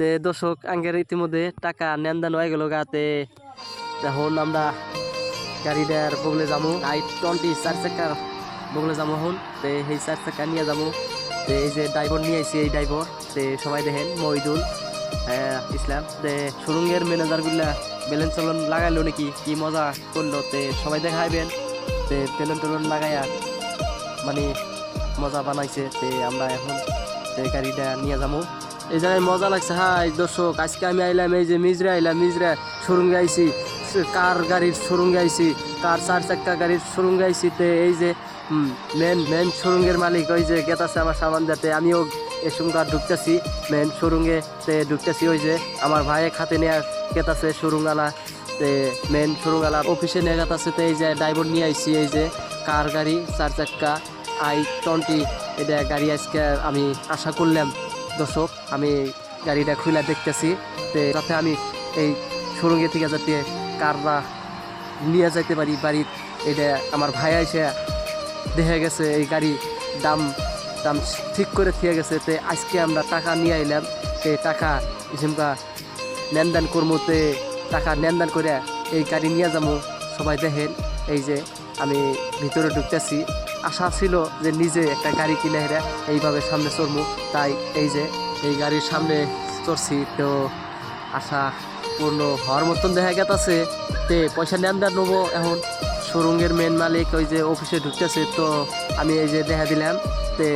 তে দর্শক, আঙ্গের ইতিমধ্যে টাকা নেনদান হয়ে গেল গাতে এখন আমরা গাড়িটার বগলে যাব, আই টোয়েন্টি চার চাকার বগলে যাব এখন। তে সেই চার চাকা নিয়ে যাব। তে এই যে ড্রাইভার নিয়ে আইছি, এই ড্রাইভার, তে সবাই দেখেন, মহিদুল ইসলাম। তে সুরঙ্গের ম্যানেজারগুলা বেলেন চলন লাগাইলো নাকি? কি মজা করল? তে সবাই দেখাইবেন। তে বেলুন টেলন লাগাইয়া মানে মজা বানাইছে। তে আমরা এখন, তে গাড়িটা নিয়ে যাব। এই মজা লাগছে, হাই দর্শক, আজকে আমি আইলাম এই যে মিজরা, আইলাম মিজরা, শোরুমে গাইছি কার গাড়ির শোরুমে গাইছি কার চার চাক্কা গাড়ির শোরুমে গাইছি তে, এই যে মেন মেন শোরুমের মালিক ওই যে গেতাছে আমার সামান যাতে আমিও এসুমকার ঢুকতেছি মেন শোরুমে তে ঢুকতেছি ওই যে, আমার ভাইয়ের খাতে নেওয়া গেতাছে শোরুমওয়ালা তে মেন শোরুমওয়ালা অফিসে নিয়ে গেতাছে তে, এই যে ড্রাইভার নিয়ে আইছি, এই যে, কার গাড়ি, চার চাক্কা আই টোয়েন্টি এটা গাড়ি আজকে আমি আশা করলাম। দর্শক, আমি গাড়িটা খুলে দেখতেছি তে যাতে আমি এই সুরঙ্গে থেকে যাতে কাররা নিয়ে যাইতে পারি বাড়ির, এটা আমার ভাই এসে দেখে গেছে, এই গাড়ি দাম দাম ঠিক করে থিয়ে গেছে তে আজকে আমরা টাকা নিয়ে আইলাম। তে টাকা ইসিমকা লেনদেন করব তে টাকা লেনদেন করে এই গাড়ি নিয়ে যাব সবাই দেখেন, এই যে আমি ভিতরে ঢুকতেছি। আশা ছিল যে নিজে একটা গাড়ি কিনে হেরে এইভাবে সামনে চড়বো তাই এই যে এই গাড়ির সামনে চড়ছি, তো আশা পূর্ণ হওয়ার মতন দেখা গেছে তে পয়সা লেনদেন নেব এখন। শোরুমের মেন মালিক ওই যে অফিসে ঢুকতেছে, তো আমি এই যে দেখা দিলাম। তে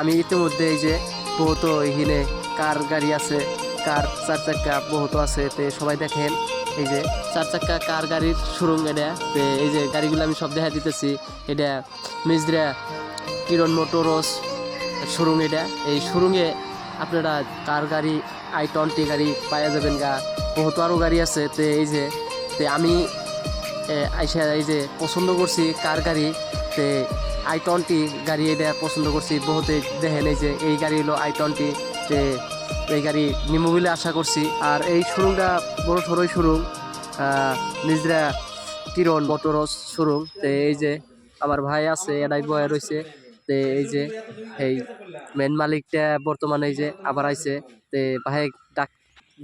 আমি ইতিমধ্যে এই যে বহুত এখানে কার গাড়ি আছে, কার চার চাকা বহুত আছে, তে সবাই দেখেন। এই যে চার চাক্কা কার গাড়ির শোরুম এটা। এই যে গাড়িগুলো আমি সব দেখা দিতেছি। এটা মিজরা কিরণ মোটরস শোরুম এটা। এই শোরুমে আপনারা কার গাড়ি আই টোয়েন্টি গাড়ি পাওয়া যাবেন গা। বহুত আরও গাড়ি আছে, তে এই যে, তে আমি আইসা এই যে পছন্দ করছি কার গাড়ি। তে আই টোয়েন্টি গাড়ি এটা পছন্দ করছি। বহুতে দেখেন এই যে, এই গাড়ি হলো আই টোয়েন্টি তে এই গাড়ি নিমো বলে আশা করছি। আর এই শোরুমটা বড় সড়ই শোরুম নিজরা কিরণ মোটরস শোরুম। তে এই যে আমার ভাই আছে এনাই বয়ে রয়েছে। তে এই যে এই মেন মালিকটা বর্তমানে এই যে আবার আইছে। তে ভাই ডাক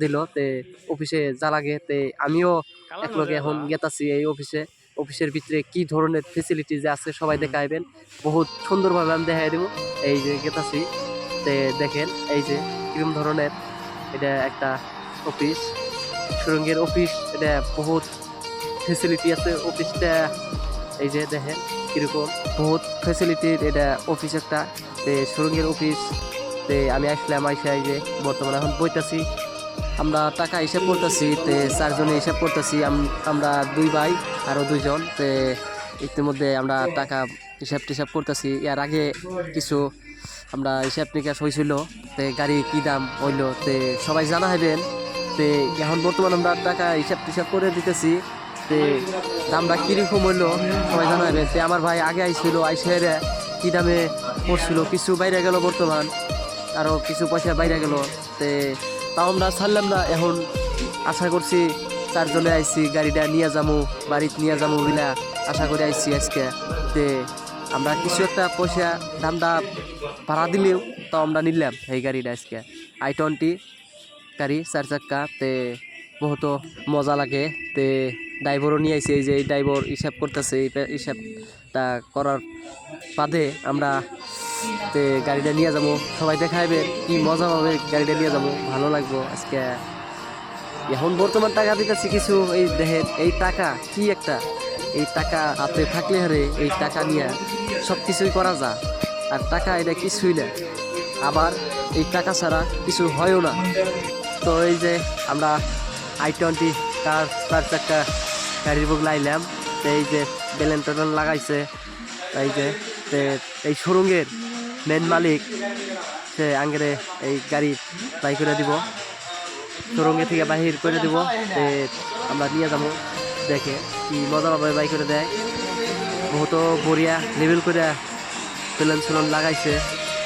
দিল, তে অফিসে যা লাগে। তে আমিও একলগে এখন গেতাছি এই অফিসে। অফিসের ভিতরে কি ধরনের ফেসিলিটি যে আছে সবাই দেখাইবেন বহুত সুন্দরভাবে আমি দেখাই দেবো। এই যে গেতাছি। তে দেখেন, এই যে কিরম ধরনের এটা একটা অফিস সুরঙ্গের অফিস এটা বহুত ফেসিলিটি আছে। অফিসটা এই যে দেখেন কীরকম। বহুত ফেসিলিটির এটা অফিস একটা। তে সুরঙ্গের অফিস তে আমি আসলাম, আইসা এই যে বর্তমানে এখন বইতাছি। আমরা টাকা হিসাব করতেছি, তে চারজনে হিসাব করতেছি। আম- আমরা দুই ভাই আরও দুইজন, তে ইতিমধ্যে আমরা টাকা হিসাব টিসাব করতেছি। এর আগে কিছু আমরা হিসাব নিকাশ হয়েছিল তে গাড়ি কি দাম হইল তে সবাই জানা হবেন তে এখন বর্তমান আমরা টাকা হিসাব টিসাব করে দিতেছি। তে দামটা কীরকম হইল সবাই জানা হবেন তে আমার ভাই আগে আইছিল, আইসে কী দামে পড়ছিল, কিছু বাইরে গেল বর্তমান আরও কিছু পয়সা বাইরে গেল। তে তাও আমরা ছাড়লাম না, এখন আশা করছি চারজনে আইছি, গাড়িটা নিয়ে যাব বাড়িতে নিয়ে যাব বিলা আশা করে আইছি আজকে। তে আমরা কিছু একটা পয়সা দামটা ভাড়া দিলেও তাও আমরা নিলাম এই গাড়িটা আজকে। আই টোয়েন্টি গাড়ি, চার চাক্কা, তে বহুত মজা লাগে। তে ড্রাইভারও নিয়ে এই যে এই ড্রাইভার হিসাব করতেছে হিসাবটা করার বাদে আমরা তে গাড়িটা নিয়ে যাব। সবাই দেখাইবে কি মজা পাবে গাড়িটা নিয়ে যাব, ভালো লাগবো আজকে। এখন বর্তমান টাকা দিতেছি কিছু, এই দেখেন, এই টাকা কি একটা? এই টাকা হাতে থাকলে হারে এই টাকা নিয়ে সব কিছুই করা যায় আর টাকা এটা কিছুই না। আবার এই টাকা ছাড়া কিছু হয়ও না। তো এই যে আমরা আই টোয়েন্টি কার চার চাক্কা গাড়ির বুক লাইলাম, তো এই যে বেলেন টেলেন লাগাইছে, এই যে এই সুরঙ্গের মেন মালিক, সে আঙ্গেরে এই গাড়ি বাই করে দিব। সুরঙ্গে থেকে বাহির করে দিব আমরা নিয়ে যাব। দেখে কি মজা পাবে, বাই করে দেয়। বহুত বড়িয়া লেভেল করে পেলেন সুলন লাগাইছে।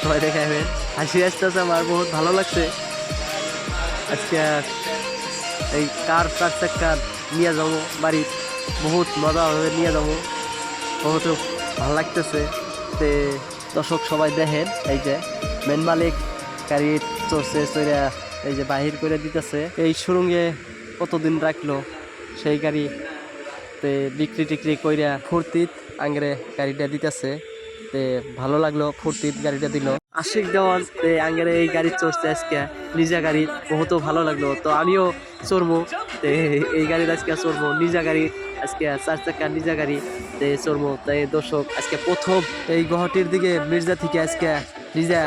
সবাই দেখাবে হাসি আসতেছে আমার, বহুত ভালো লাগছে। আজকে এই কার চার চাক্কা নিয়ে যাব বাড়ি বহুত মজা হবে, নিয়ে যাব। বহুত ভালো লাগতেছে। তে দর্শক সবাই দেখেন, এই যে মেন মালিক গাড়ি চড়ছে, চড়ে এই যে বাহির করে দিতেছে। এই সুরঙ্গে কতদিন রাখল? সেই গাড়ি তে বিক্রি টিক্রি কইরা ফুর্তিত আঙ্গরে গাড়িটা দিতেছে। তে ভালো লাগল, ফুর্তিত গাড়িটা দিল। আশিক দেওয়ান তে আঙ্গরে এই গাড়ি চড়ছে আজকে। নিজা গাড়ি বহুত ভালো লাগল। তো আমিও চড়বো তে এই গাড়ির আজকে চড়বো নিজা গাড়ি আজকে চার চাকা নিজা গাড়ি তে চড়বো তাই দর্শক, আজকে প্রথম এই গুয়াহাটির দিকে মির্জা থেকে আজকে নিজা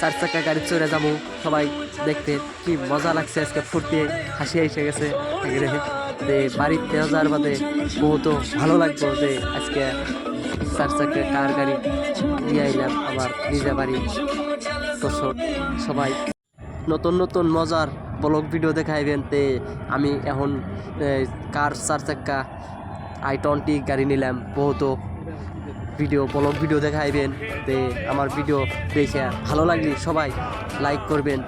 চার চাকা গাড়ি চড়ে যাব। সবাই দেখতে কি মজা লাগছে আজকে ফুর্তি, হাসি এসে গেছে। যে বাড়িতে যাওয়ার বাদে বহুত ভালো লাগবো যে আজকে চার চাকা কার গাড়ি নিয়ে আইলাম, আমার নিজের বাড়ি তোর সবাই। নতুন নতুন মজার ব্লগ ভিডিও দেখাইবেন তে আমি এখন কার চার চাক্কা আই টোয়েন্টি গাড়ি নিলাম, বহুত ভিডিও ব্লগ ভিডিও দেখাইবেন, তে আমার ভিডিও দেখে ভালো লাগলে সবাই লাইক করবেন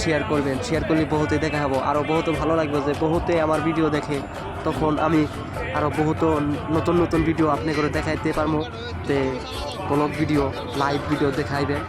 শেয়ার করবেন। শেয়ার করলে বহুতে দেখা হব। আরও বহুত ভালো লাগবে যে বহুতে আমার ভিডিও দেখে। তখন আমি আরও বহুত নতুন নতুন ভিডিও আপনি করে দেখাইতে পারব তে ব্লগ ভিডিও লাইভ ভিডিও দেখাইবেন।